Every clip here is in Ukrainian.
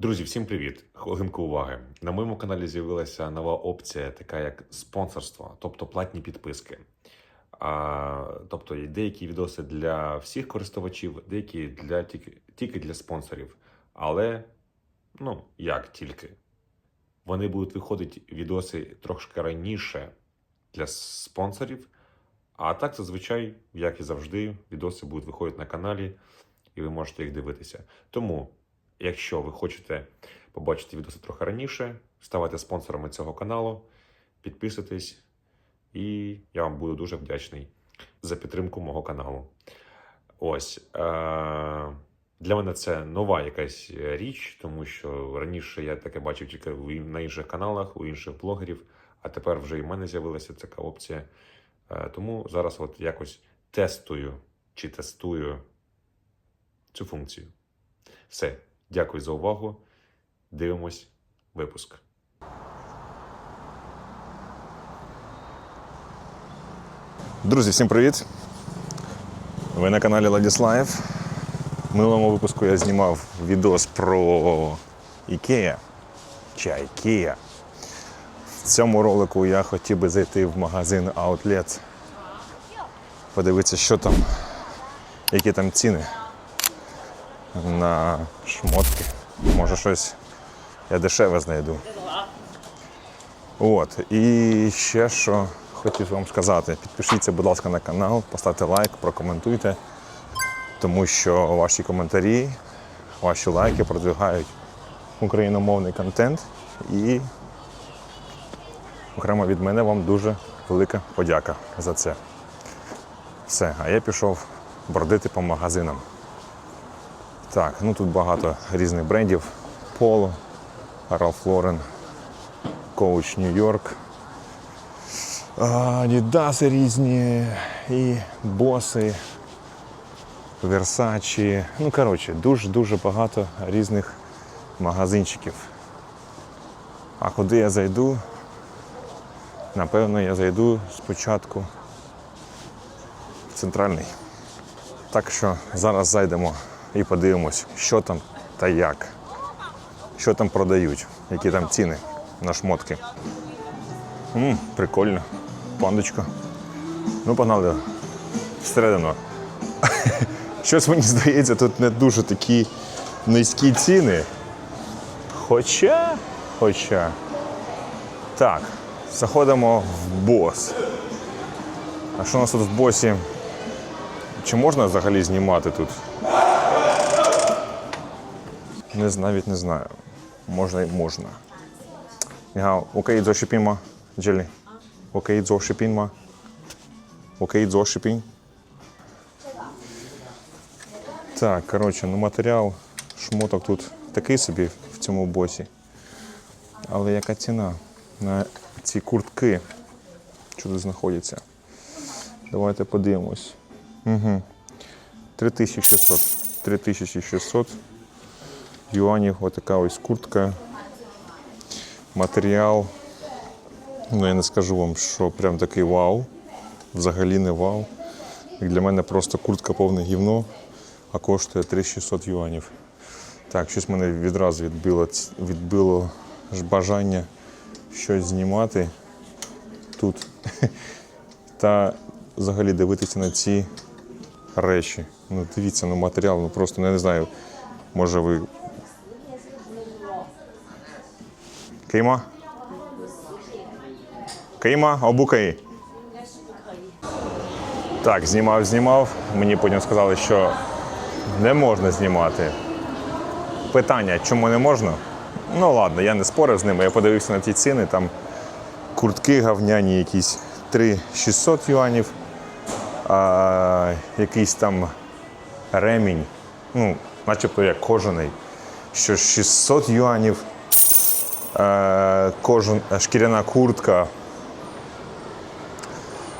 Друзі, всім привіт! Хвилинку уваги. На моєму каналі з'явилася нова опція, така як спонсорство, тобто платні підписки. А, тобто є деякі відоси для всіх користувачів, деякі для тільки, тільки для спонсорів. Але ну як тільки. Вони будуть виходити відоси трошки раніше для спонсорів. А так, зазвичай, як і завжди, відоси будуть виходити на каналі, і ви можете їх дивитися. Тому, якщо ви хочете побачити відоси трохи раніше, ставайте спонсорами цього каналу, підписуйтесь, і я вам буду дуже вдячний за підтримку мого каналу. Ось. Е- для мене це нова якась річ, тому що раніше я таке бачив тільки на інших каналах, у інших блогерів, а тепер вже і в мене з'явилася така опція. Е, Тому зараз от якось тестую чи тестую цю функцію. Все, дякую за увагу. Дивимось випуск. Друзі, всім привіт! Ви на каналі Ладіслав. В минулому випуску я знімав відос про Ікея чи Айкея. В цьому ролику я хотів би зайти в магазин Outlet, подивитися, що там, які там ціни на шмотки. Може щось я дешеве знайду. От. І ще що хотів вам сказати. Підпишіться, будь ласка, на канал, поставте лайк, прокоментуйте, тому що ваші коментарі, ваші лайки продвигають україномовний контент. І окремо від мене вам дуже велика подяка за це. Все, а я пішов бродити по магазинам. Так, ну тут багато різних брендів. Polo, Ralph Lauren, Coach New York, Адідаси різні, і боси, Версачі. Ну, коротше, дуже-дуже багато різних магазинчиків. А куди я зайду? Напевно, я зайду спочатку в центральний. Так що зараз зайдемо і подивимось, що там та як. Що там продають, які там ціни на шмотки. М, прикольно. Пандочка. Ну, погнали всередину. Щось мені здається, тут не дуже такі низькі ціни. Хоча, хоча. Так, заходимо в бос. А що у нас тут в босі? Чи можна взагалі знімати тут? не, навіть не знаю. Можна і можна. Нігао, окей, зошипіма, джелі. Окей, зошипіма. Окей, зошипінь. Так, коротше, ну матеріал шмоток тут такий собі в цьому босі. Але яка ціна на ці куртки? Чуди знаходяться? Давайте подивимось. Угу. 3600. 3600 юанів. Отака ось куртка матеріал. Ну, я не скажу вам, що прям такий вау. Взагалі не вау. Для мене просто куртка повне гівно, а коштує 3600 юанів. Так, щось мене відразу відбило, відбило ж бажання щось знімати тут. Та взагалі дивитися на ці речі. Ну, дивіться, ну матеріал, ну просто ну, я не знаю. Може ви Кима. Кима, обукаї. Так, знімав, знімав. Мені потім сказали, що не можна знімати. Питання, чому не можна? Ну ладно, я не спорив з ними. Я подивився на ті ціни. Там куртки гавняні, якісь 3600 юанів, а, якийсь там ремінь. Ну, начебто як кожаний, що 600 юанів. Е, кожен, е, шкіряна куртка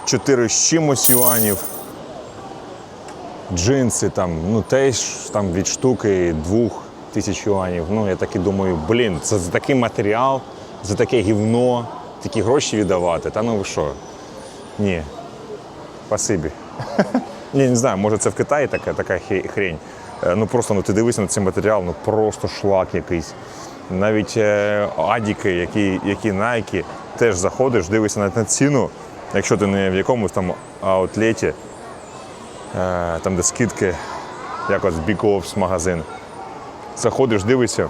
4 з чимось юанів. Джинси там, ну теж там від штуки двох тисяч юанів. Ну, я так і думаю, блін, це за такий матеріал, за таке гівно, такі гроші віддавати. Та ну ви що? Ні. Спасибі. Ні, не знаю, може це в Китаї така, така хрень. Е, Ну просто ну, ти дивишся на цей матеріал, ну просто шлак якийсь. Навіть е, адіки, які, які Nike, теж заходиш, дивишся на, на ціну, якщо ти не в якомусь там аутлеті, е, там де скидки, як от Big Ops магазин. Заходиш, дивишся.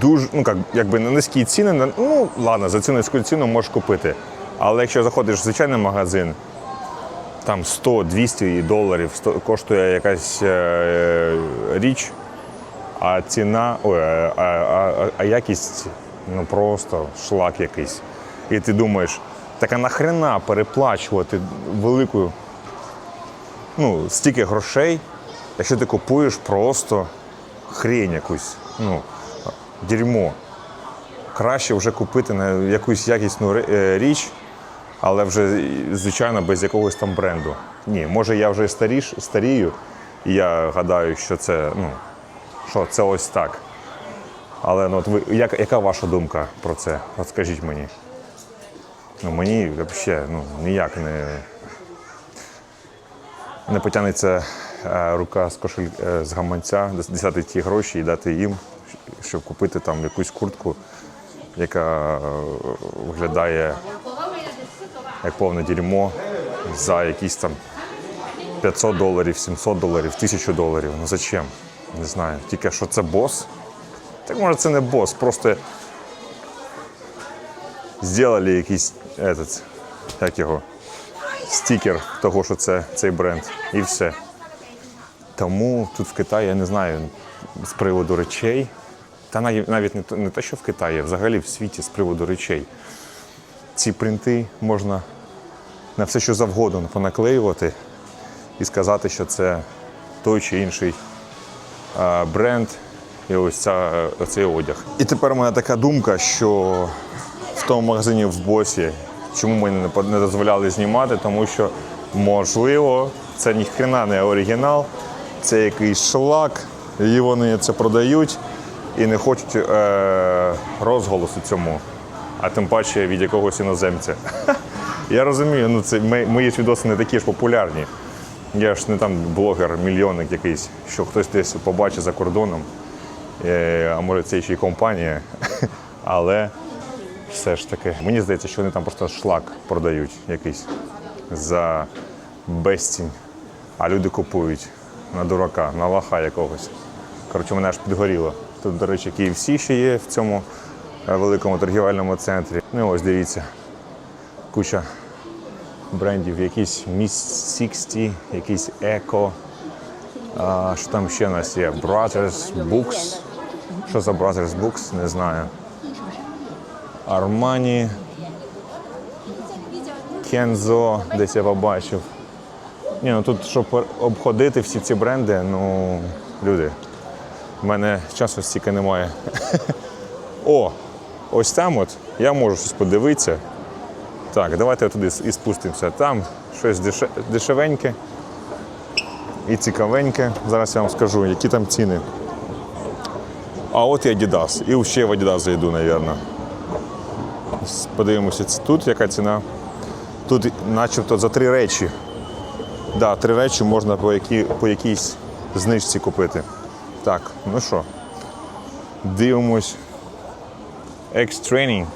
Дуже, ну як, якби на низькі ціни, ну ладно, за цю низьку ціну можеш купити. Але якщо заходиш в звичайний магазин, там 100-200 доларів коштує якась е, річ, а ціна, ой, а, а, а, а якість ну просто шлак якийсь. І ти думаєш, так а нахрена переплачувати велику, ну, стільки грошей, якщо ти купуєш просто хрень якусь, ну, дерьмо. Краще вже купити на якусь якісну е, річ, але вже, звичайно, без якогось там бренду. Ні, може я вже старіш, старію, і я гадаю, що це, ну, що це ось так. Але ну, от ви, як, яка ваша думка про це? От скажіть мені. Ну, мені взагалі ну, ніяк не, не потягнеться е, рука з кошель е, з гаманця, десяти ті гроші і дати їм, щоб купити там якусь куртку, яка е, виглядає як повне дерьмо за якісь там 500 доларів, 700 доларів, 1000 доларів. Ну зачем? Не знаю. Тільки що це бос. Так може це не бос, просто зробили якийсь этот, як його, стікер того, що це цей бренд. І все. Тому тут в Китаї, я не знаю, з приводу речей, та навіть не, не те, що в Китаї, а взагалі в світі з приводу речей. Ці принти можна на все, що завгодно понаклеювати і сказати, що це той чи інший бренд і ось ця, цей одяг. І тепер у мене така думка, що в тому магазині в босі, чому мені не дозволяли знімати, тому що можливо це ніхрена не оригінал, це якийсь шлак, і вони це продають і не хочуть е, розголосу цьому, а тим паче від якогось іноземця. Я розумію, ну це мої ж відоси не такі ж популярні. Я ж не там блогер-мільйонник якийсь, що хтось десь побачить за кордоном, е, а може це ще й компанія. Але все ж таки, мені здається, що вони там просто шлак продають якийсь за безцінь, а люди купують на дурака, на лоха якогось. Коротше, мене аж підгоріло. Тут, до речі, KFC ще є в цьому е, великому торгівельному центрі. Ну ось дивіться, куча брендів, якийсь Miss 60, якийсь Eco. А, що там ще у нас є? Brothers Books. Що за Brothers Books? Не знаю. Armani. Kenzo, десь я побачив. Ні, ну тут, щоб обходити всі ці бренди, ну, люди, в мене часу стільки немає. О, ось там от я можу щось подивитися. Так, давайте туди і спустимося. Там щось деше- дешевеньке і цікавеньке. Зараз я вам скажу, які там ціни. А от і Adidas. І ще в Adidas зайду, мабуть. Подивимося, тут яка ціна. Тут начебто за три речі. Да, три речі можна по, які, по якійсь знижці купити. Так, ну що, дивимось. X-Training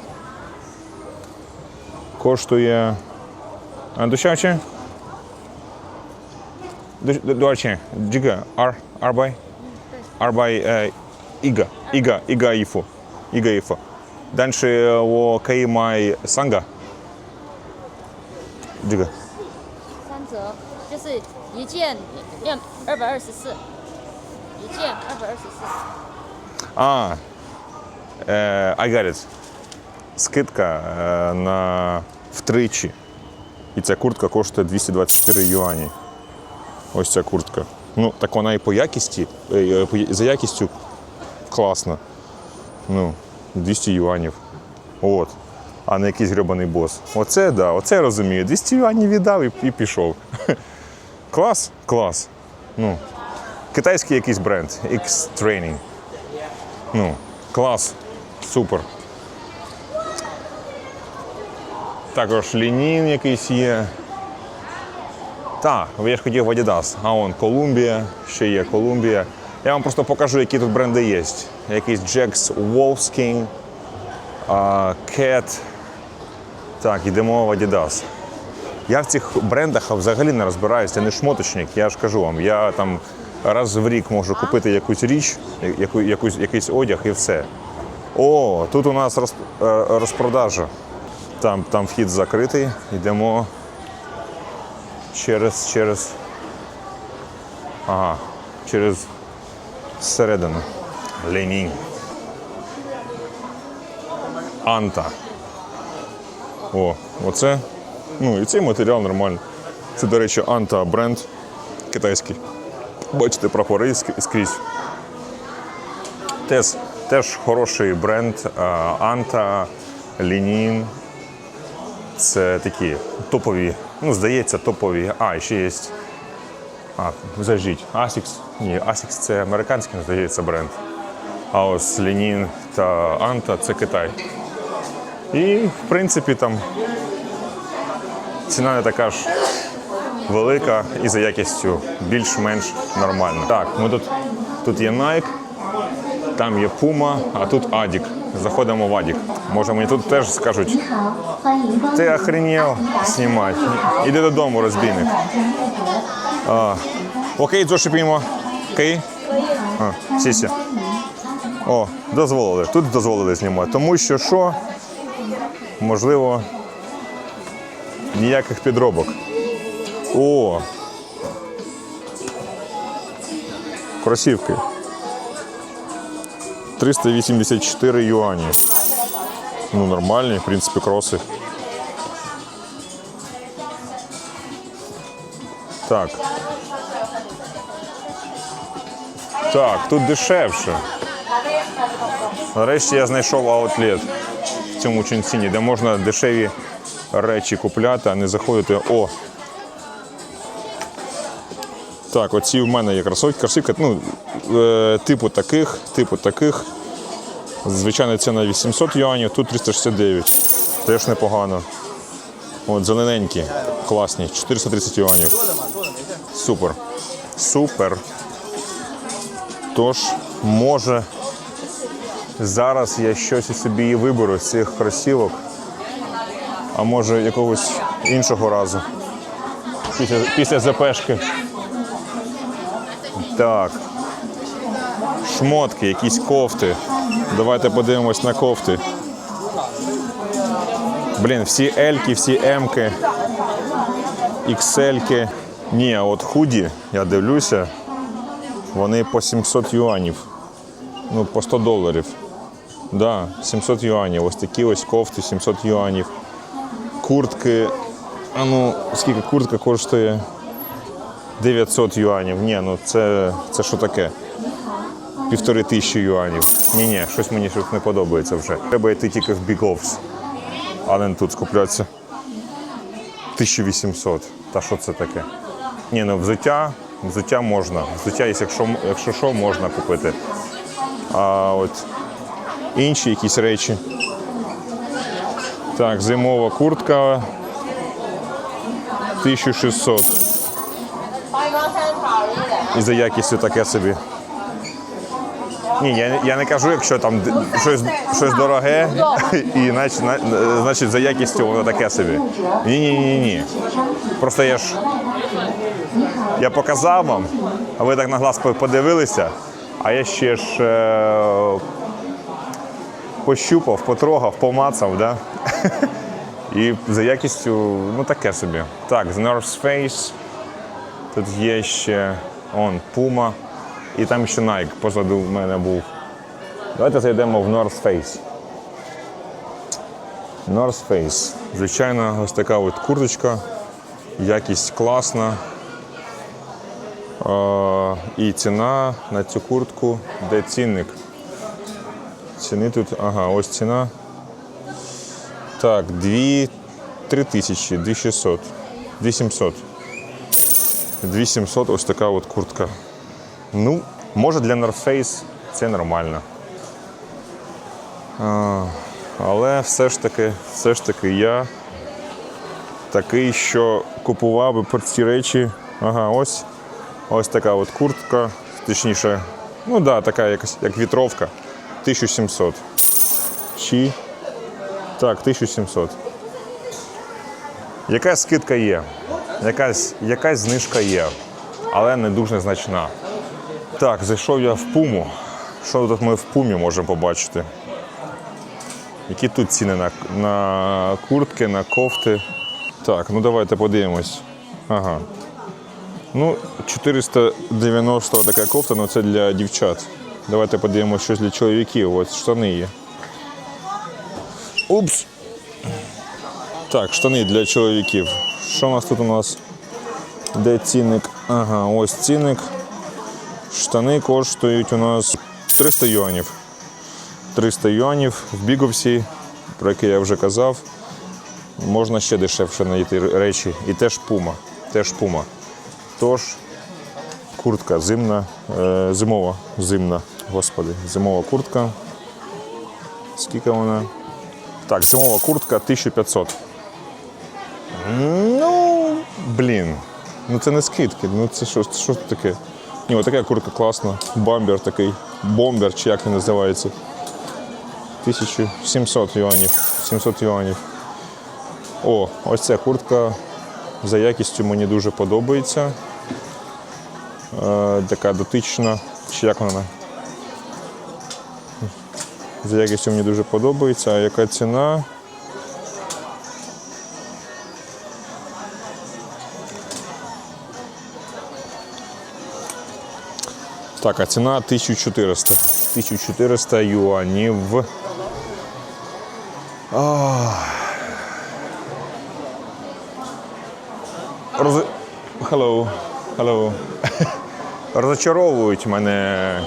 коштує. А дешевше? Деш- Дорожче. Джига. Ар. Арбай. Арбай. е, Іга. Іга. Іга Іфу. Іга Іфу. Дальше о Каїмай Санга. Джига. 三折，就是一件要二百二十四，一件二百二十四。 А, е, I got it. Скидка е, на втричі. І ця куртка коштує 224 юані. Ось ця куртка. Ну, так вона і по якісті, е, е, за якістю класна. Ну, 200 юанів. От. А не якийсь гребаний бос. Оце, да, оце я розумію. 200 юанів віддав і, і пішов. Клас, клас. Ну, китайський якийсь бренд. X-Training. Ну, клас, супер. Також лінін якийсь є. Так, я ж хотів в Adidas. А он Колумбія, ще є Колумбія. Я вам просто покажу, які тут бренди є. Якийсь Jax Wolfskin, Cat. Так, йдемо в Adidas. Я в цих брендах взагалі не розбираюся, я не шмоточник, я ж кажу вам. Я там раз в рік можу купити якусь річ, яку, якусь, якийсь одяг і все. О, тут у нас е, розпродажа. Там, там вхід закритий. Йдемо через, через. Ага, через середину. Ленінь. Анта. О, оце. Ну і цей матеріал нормальний. Це, до речі, Анта бренд китайський. Бачите, прапори скрізь. Теж, теж хороший бренд Анта, Лінін. Це такі топові, ну, здається, топові. А, ще є. А, зажіть. Asics. Ні, Asics це американський, здається, бренд. А ось Лінін та Анта це Китай. І, в принципі, там ціна не така ж велика і за якістю більш-менш нормальна. Так, ми тут, тут є Nike, там є пума, а тут Адік. Заходимо в Адік. Може мені тут теж скажуть. Ти охренел знімати. Іди додому, розбійник. А, Окей, зашипімо. Окей. А, Сісі. О, дозволили. Тут дозволили знімати. Тому що що? Можливо, ніяких підробок. О! Кросівки. 384 юані. Ну, нормальні, в принципі, кроси. Так. Так, тут дешевше. Нарешті я знайшов аутлет в цьому Чунціні, де можна дешеві речі купляти, а не заходити. О! Так, оці в мене є кросовки, кросівки, ну, е, типу таких, типу таких. Звичайна ціна 800 юанів, тут 369. Теж непогано. От зелененькі, класні, 430 юанів. Супер. Супер. Тож, може, зараз я щось собі і виберу з цих кросівок, а може якогось іншого разу. Після, після запешки. Так. Шмотки, якісь кофти. Давайте подивимось на кофти. Блін, всі Ельки, всі Емки, XL-ки. Ні, а от худі, я дивлюся, вони по 700 юанів. Ну, по 100 доларів. Да, 700 юанів. Ось такі ось кофти, 700 юанів. Куртки. А ну, скільки куртка коштує? 900 юанів. Ні, ну це, це що таке? Півтори тисячі юанів. Ні, ні, щось мені щось не подобається вже. Треба йти тільки в Offs, а не тут скуплятися. 1800. Та що це таке? Ні, ну взуття, взуття можна. Взуття, якщо, якщо що, можна купити. А от інші якісь речі. Так, зимова куртка 1600. І за якістю таке собі. Ні, я, я не кажу, якщо там щось, щось дороге, і значить, за якістю воно таке собі. Ні, ні, ні, ні. Просто я ж я показав вам, а ви так на глаз подивилися, а я ще ж е, пощупав, потрогав, помацав, да? І за якістю, ну таке собі. Так, з North Face. Тут є ще он, Puma. І там ще Nike позаду в мене був. Давайте зайдемо в North Face. North Face. Звичайно, ось така от курточка. Якість класна. Е, і ціна на цю куртку, де цінник. Ціни тут, ага, ось ціна. Так, 2 3 тисячі, 2600, 2700. 2700 ось така от куртка. Ну, може для North Face це нормально. А, але все ж таки, все ж таки я такий, що купував би прості речі. Ага, ось. Ось така от куртка. Точніше, ну да, така якась, як вітровка. 1700. Чи. Так, 1700. Якась скидка є. Якась, якась знижка є, але не дуже значна. Так, зайшов я в пуму. Що тут ми в пумі можемо побачити? Які тут ціни на, на куртки, на кофти? Так, ну давайте подивимось. Ага. Ну, 490 така кофта, ну це для дівчат. Давайте подивимось щось для чоловіків. Ось штани є. Упс. Так, штани для чоловіків. Що у нас тут у нас? Де цінник? Ага, ось цінник. Штани коштують у нас 300 юанів. 300 юанів в Біговсі, про який я вже казав. Можна ще дешевше знайти речі. І теж пума. Теж пума. Тож, куртка зимна, е, зимова, зимна, господи, зимова куртка. Скільки вона? Так, зимова куртка 1500. Ну, блін. Ну це не скидки. Ну це що, що таке? Ні, ось така куртка класна. Бамбер такий. Бомбер, чи як він називається. 1700 юанів. 700 юанів. О, ось ця куртка за якістю мені дуже подобається. Е, така дотична. Чи як вона? За якістю мені дуже подобається. А яка ціна? Так, а ціна 1400. 1400 юанів. Роз... Hello. Hello. Розочаровують мене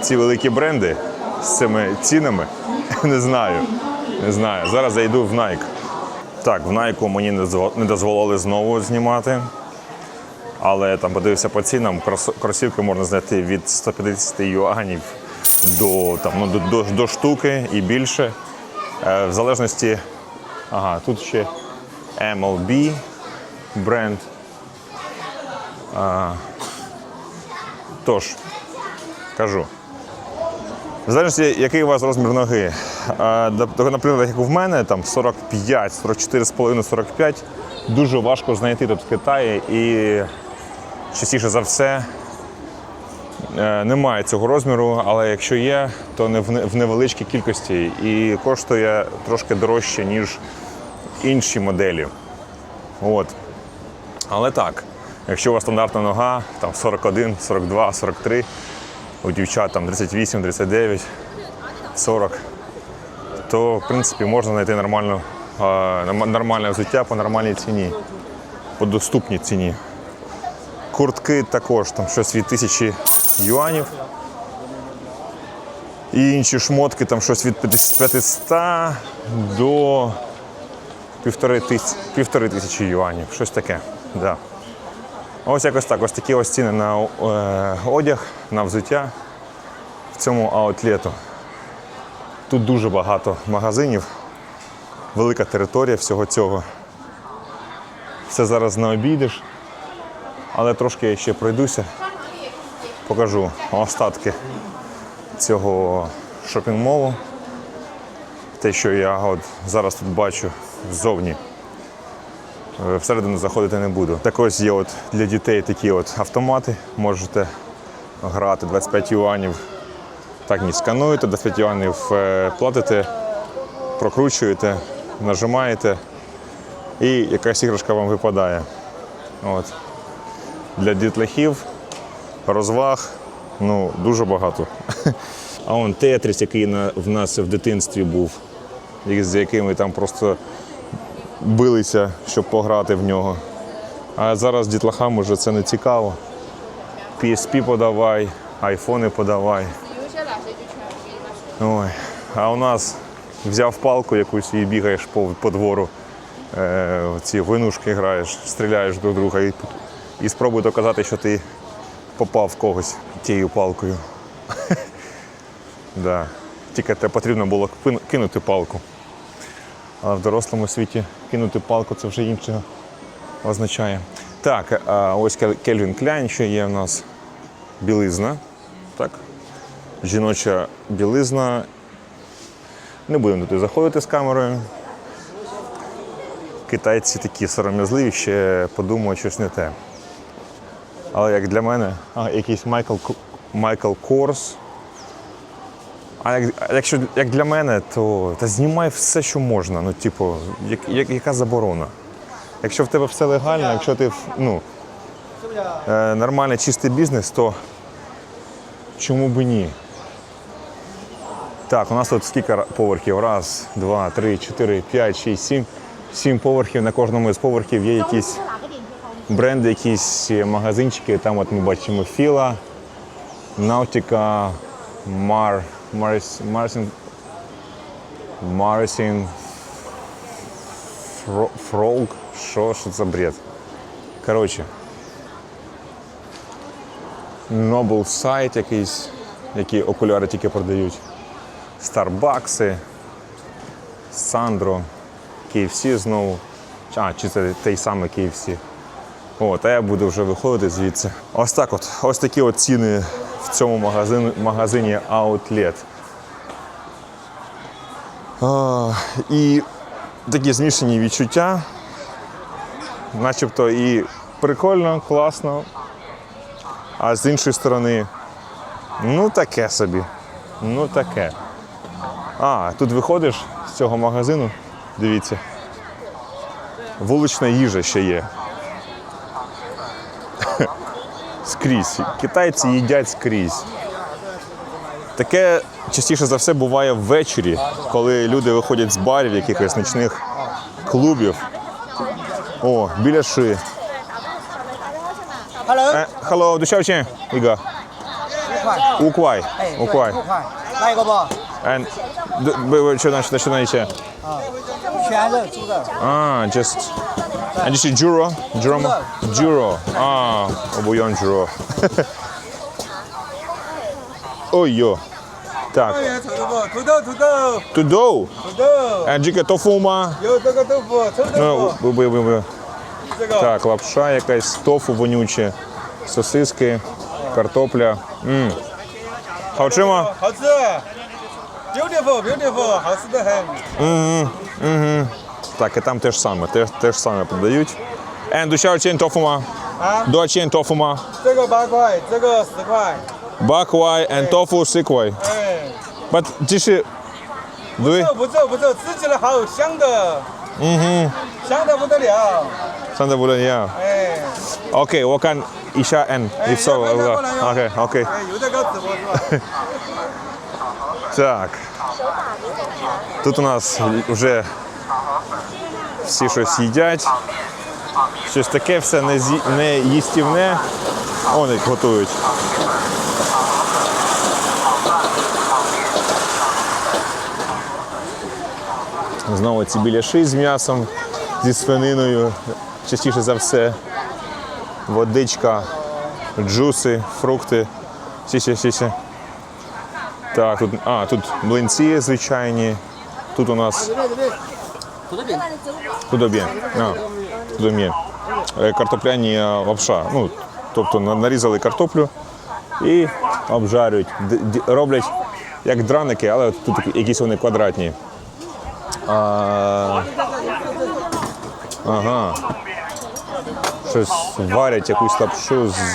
ці великі бренди з цими цінами. Не знаю. Не знаю. Зараз зайду в Nike. Так, в Nike мені не дозволили знову знімати. Але там подивився по цінам, крос- кросівки можна знайти від 150 юанів до, там, ну, до, до, до штуки і більше. Е, в залежності. Ага, тут ще MLB бренд. А, тож, кажу. В залежності, який у вас розмір ноги. А, Наприклад, як у мене, там 45, 44,5, 45, дуже важко знайти тут в Китаї і частіше за все е, немає цього розміру, але якщо є, то не в невеличкій кількості і коштує трошки дорожче, ніж інші моделі. От. Але так, якщо у вас стандартна нога, там 41, 42, 43, у дівчат там 38, 39, 40, то в принципі можна знайти нормальну, е, нормальне взуття по нормальній ціні, по доступній ціні. Куртки також там щось від тисячі юанів. І інші шмотки там щось від 500 до півтори тисячі, півтори тисячі юанів. Щось таке. Да. Ось якось так. Ось такі ось ціни на е, одяг, на взуття в цьому аутлету. Тут дуже багато магазинів, велика територія всього цього. Все зараз не обійдеш, але трошки я ще пройдуся, покажу остатки цього шопінг-молу. Те, що я от зараз тут бачу ззовні. Е, Всередину заходити не буду. Так ось є от для дітей такі от автомати. Можете грати 25 юанів. Так, ні, скануєте, 25 юанів е, платите, прокручуєте, нажимаєте і якась іграшка вам випадає. От. Для дітлахів, розваг, ну, дуже багато. А он Тетріс, який на, в нас в дитинстві був, з якими там просто билися, щоб пограти в нього. А зараз дітлахам уже це не цікаво. PSP подавай, айфони подавай. Ой. А у нас взяв палку якусь і бігаєш по, по двору. Е, ці винушки граєш, стріляєш друг друга і, і спробуй доказати, що ти попав в когось тією палкою. Да. Тільки те потрібно було кинути палку. Але в дорослому світі кинути палку це вже інше означає. Так, ось Кельвін Кляйн ще є у нас білизна. Так? Жіноча білизна. Не будемо туди заходити з камерою. Китайці такі сором'язливі, ще подумають щось не те. Але як для мене, а, якийсь Майкл, Майкл Корс. А як, якщо як для мене, то та знімай все, що можна. Ну, типу, як, як, яка заборона? Якщо в тебе все легально, якщо ти ну, е, нормальний чистий бізнес, то чому би ні? Так, у нас тут скільки поверхів? Раз, два, три, чотири, п'ять, шість, сім. Сім поверхів. На кожному з поверхів є якісь бренди, якісь магазинчики. Там от ми бачимо Філа, Мар, Марс, Марсін, Марсін, Фро- Фролк. Що, що це бред? Коротше. Noble Sight якийсь, які окуляри тільки продають. Старбакси, Сандро, KFC знову. А, чи це той самий KFC. О, та я буду вже виходити звідси. Ось так от. Ось такі от ціни в цьому магазині, магазині Outlet. А, і такі змішані відчуття. Начебто і прикольно, класно. А з іншої сторони, ну таке собі. Ну таке. А, тут виходиш з цього магазину, дивіться. Вулична їжа ще є Скрізь. Китайці їдять скрізь. Таке частіше за все буває ввечері, коли люди виходять з барів, якихось нічних клубів. О, біля ши. Hello， Е, hello, 多少钱一个？五块，哎，五块五。块，来一个不？ And 不不，去哪去哪去哪一些？全肉猪的， А, just. А这是 Juro? Juro 吗？Juro. А, 我不用 Juro. 哦哟，так, 元臭豆腐，土豆土豆土豆。土豆，哎，这个豆腐吗？有这个豆腐，臭豆 Ну, 腐， бу- бу- бу- бу. 这个 Так, лапша якась, тофу вонюче, сосиски, картопля. М. 好吃吗？好吃，beautiful beautiful，好吃的很。 Так, і там теж саме, теж, теж саме подають. And 多少钱 тофу ма? 啊，多少钱 тофу ма? 这个八块，这个十块， 8 块 and tofu 10块. 哎， But 这是对这不错不错，吃起来好香的，嗯哼，香的不得了， Сам буде я. 哎， Окей, 我看一下 and 哎， і все. 要不然过来哟 Окей, окей. 哎，有这个直播是吧？ Так. Тут у нас вже всі щось їдять. Щось таке все не, зі... не їстівне. Вони як готують. Знову ці біляши з м'ясом, зі свининою, частіше за все. Водичка, джуси, фрукти. Сі-сі-сі-сі. Так, тут, а, тут млинці звичайні. Тут у нас. Худобін. А, худобін. Е, Картопляні е, лапша. Ну, тобто нарізали картоплю і обжарюють. Роблять як драники, але тут якісь вони квадратні. А, ага. Щось варять якусь лапшу з,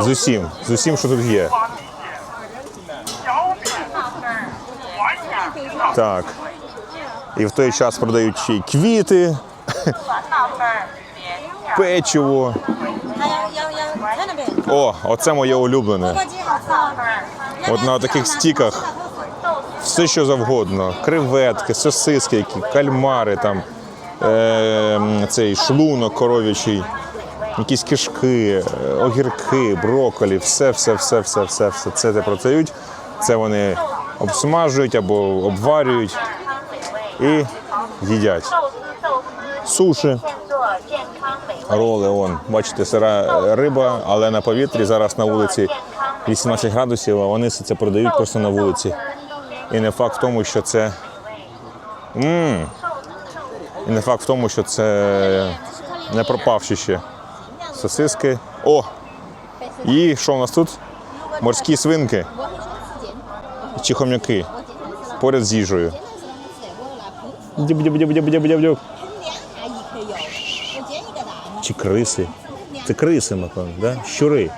з усім. З усім, що тут є. Так. І в той час продають ще й квіти, печиво. О, оце моє улюблене. От на таких стіках все, що завгодно: креветки, сосиски, які, кальмари, там, е, цей шлунок коров'ячий, якісь кишки, е, огірки, броколі, все, все, все, все, все, все, Це те продають. Це вони обсмажують або обварюють і їдять. Суші. Роли, он, бачите, сира риба, але на повітрі зараз на вулиці 18 градусів, а вони це продають просто на вулиці. І не факт в тому, що це Мм. І не факт в тому, що це не пропавші ще сосиски. О! І що у нас тут? Морські свинки чи хом'яки поряд з їжею. Дюб-дюб-дюб-дюб-дюб-дюб. Чи криси? Це криси, напевно, да? щури.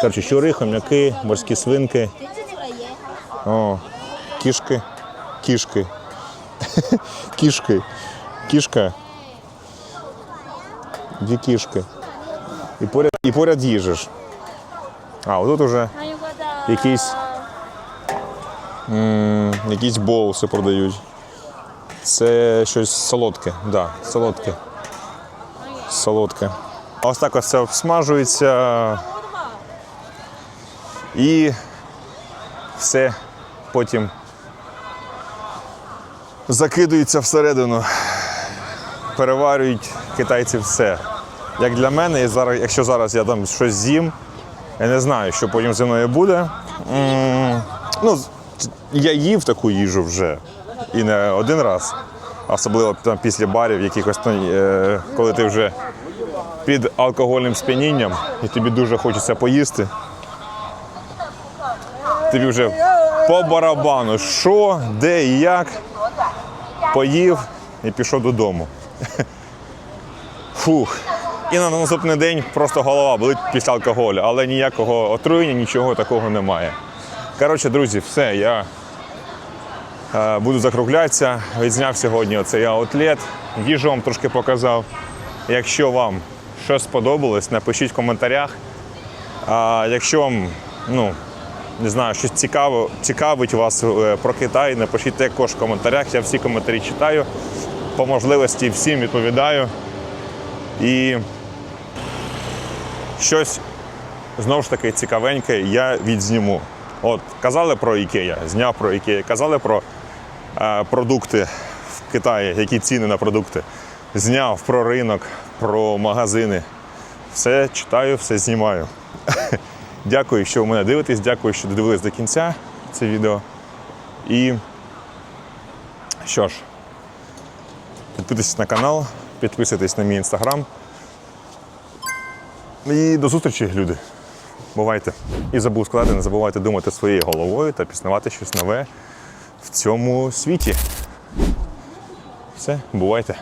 Коротше, щури, хом'яки, морські свинки. О, кішки. Кішки. Кішки. Кішка. Дві кішки. І поряд, і поряд їжеш. А, отут уже якісь, м, якісь боуси продають. Це щось солодке, да, солодке. Солодке. Ось так ось це обсмажується. І все потім закидується всередину. Переварюють китайці все. Як для мене, і зараз, якщо зараз я там щось з'їм, я не знаю, що потім зі мною буде. М, Ну, я їв таку їжу вже і не один раз. Особливо там, після барів, якихось, ну, е, коли ти вже під алкогольним сп'янінням і тобі дуже хочеться поїсти. Тобі вже по барабану, що, де і як. Поїв і пішов додому. Фух. І на наступний день просто голова болить після алкоголю, але ніякого отруєння, нічого такого немає. Коротше, друзі, все, я буду закруглятися. Відзняв сьогодні оцей аутлет. Їжу вам трошки показав. Якщо вам щось сподобалось, напишіть в коментарях. А якщо вам, ну, не знаю, щось цікаво, цікавить вас е, про Китай, напишіть також в коментарях. Я всі коментарі читаю. По можливості всім відповідаю. І щось знову ж таки цікавеньке я відзніму. От казали про Ікея, зняв про Ікея, казали про е, продукти в Китаї, які ціни на продукти. Зняв про ринок, про магазини. Все читаю, все знімаю. Дякую, що ви мене дивитесь, дякую, що додивились до кінця це відео. І що ж, підписуйтесь на канал, підписуйтесь на мій інстаграм. І до зустрічі, люди. Бувайте. І забув сказати, не забувайте думати своєю головою та пізнавати щось нове в цьому світі. Все, бувайте.